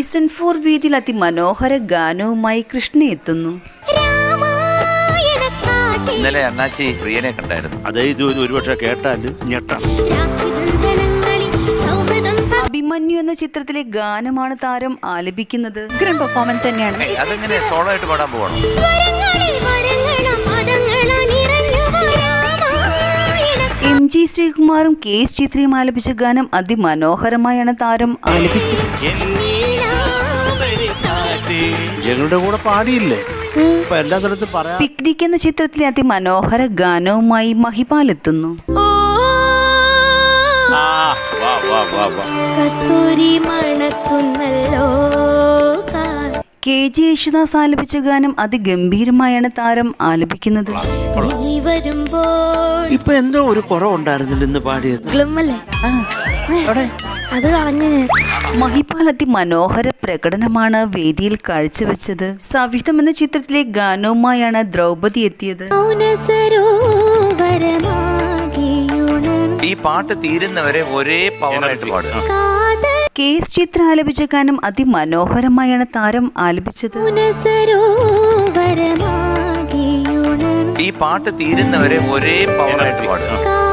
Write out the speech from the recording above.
Season four വീതിയിൽ അതിമനോഹര ഗാനവുമായി കൃഷ്ണ എത്തുന്നു. ഇന്നലെ അണ്ണാച്ചി പ്രിയനെ കണ്ടായിരുന്നു. അതേ ഇത് ഒരു ഒരുപക്ഷെ കേട്ടാൽ ഞെട്ടാം. അഭിമന്യു എന്ന ചിത്രത്തിലെ ഗാനമാണ് താരം ആലപിക്കുന്നത്. പെർഫോമൻസ് തന്നെയാണ്. അതെങ്ങനെ സോളോ ആയിട്ട് പാടാൻ പോകണം എം ജി ശ്രീകുമാറും കെ എസ് ചിത്രയും ആലപിച്ച ഗാനം അതിമനോഹരമായാണ് താരം ആലപിച്ചത്. ഞങ്ങളുടെ കൂടെ പാടിയില്ലേ? ഇപ്പൊ എല്ലാ സ്ഥലത്തും പറയാം. പിക്നിക് എന്ന ചിത്രത്തിലെ അതിമനോഹര ഗാനവുമായി മഹിപാൽ എത്തുന്നു ആ വാ വാ വാ വാ. കസ്തൂരി മണക്കുന്നല്ലോ കെ ജി യേശുദാസ് ആലപിച്ച ഗാനം അതിഗംഭീരമായാണ് താരം ആലപിക്കുന്നത്. ഇപ്പൊ എന്തോ ഒരു കുറവുണ്ടായിരുന്നില്ല ഇന്ന് പാടിയത്. അത് കളഞ്ഞ്. മഹിപാൽ അതിമനോഹര പ്രകടനമാണ് വേദിയിൽ കാഴ്ചവെച്ചത്. സവിധം എന്ന ചിത്രത്തിലെ ഗാനവുമായാണ് ദ്രൗപദി എത്തിയത്. ഈ പാട്ട് തീരുന്നവരെ ഒരേ പവറായിട്ട് പാടുക. കെ എസ് ചിത്ര ആലപിച്ച ഗാനം അതിമനോഹരമായാണ് താരം ആലപിച്ചത്. ഈ പാട്ട് തീരുന്നവരെ ഒരേ പവറായിട്ട് പാടുക.